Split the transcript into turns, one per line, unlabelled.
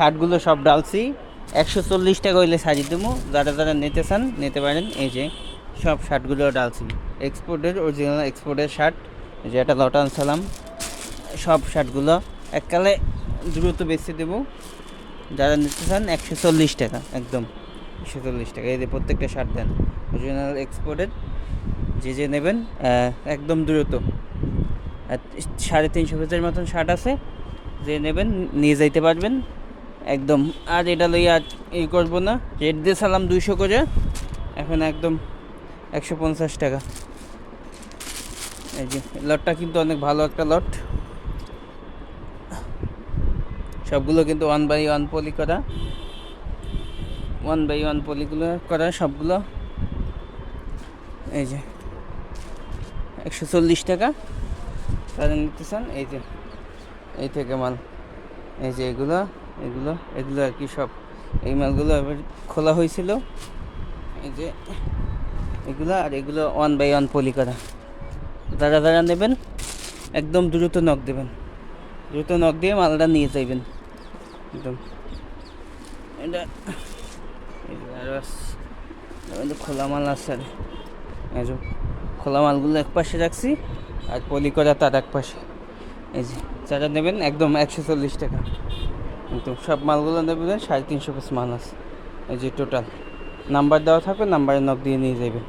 শার্টগুলো সব ডালছি। একশো চল্লিশ টাকা হইলে সাজি দেবো যারা যারা নিতে চান নিতে পারেন। এই যে সব শার্টগুলো ডালছি। এক্সপোর্টের অরিজিনাল এক্সপোর্টের শার্ট, এই যে এটা লটান সালাম। সব শার্টগুলো এককালে দ্রুত বেছে দেবো যারা নিতে চান একশো চল্লিশ টাকা, একদম। একশো চল্লিশ টাকা। এই যে প্রত্যেকটা শার্ট দেন। অরিজিনাল এক্সপোর্টের যে যে নেবেন একদম দ্রুত। সাড়ে তিনশো পিসের মতন শার্ট আছে। যে নেবেন, নিয়ে যাইতে পারবেন। একদম। আর এটা লইয়া ই করব না। রেট দিয়ে সালাম দুইশো করে। এখন একদম একশো পঞ্চাশ টাকা। এই যে, লটটা কিন্তু অনেক ভালো একটা লট। সবগুলো কিন্তু ওয়ান বাই ওয়ান পলি করা। ওয়ান বাই ওয়ান পলিগুলো করা সবগুলো। এই যে, একশো চল্লিশ টাকা। তারা নিতে চান, এই যে, এই থেকে মাল। এই যে এগুলো। এগুলো এগুলো আর কি সব। এই মালগুলো এবার খোলা হয়েছিল। এই যে এগুলো আর এগুলো ওয়ান বাই ওয়ান পলি করা। যারা যারা নেবেন, একদম দ্রুত নখ দেবেন। দ্রুত নখ দিয়ে মালটা নিয়ে যাইবেন। একদম। এটা খোলা মাল আছে আর। খোলা মালগুলো এক পাশে রাখছি, আর পলি করা তার এক পাশে। এই যে যারা নেবেন, একদম একশো চল্লিশ টাকা। একদম সব মালগুলো নেবেন সাড়ে তিনশো পিস মাল আছে। এই যে টোটাল নাম্বার দেওয়া থাকবে নাম্বারে নক দিয়ে নিয়ে যাবেন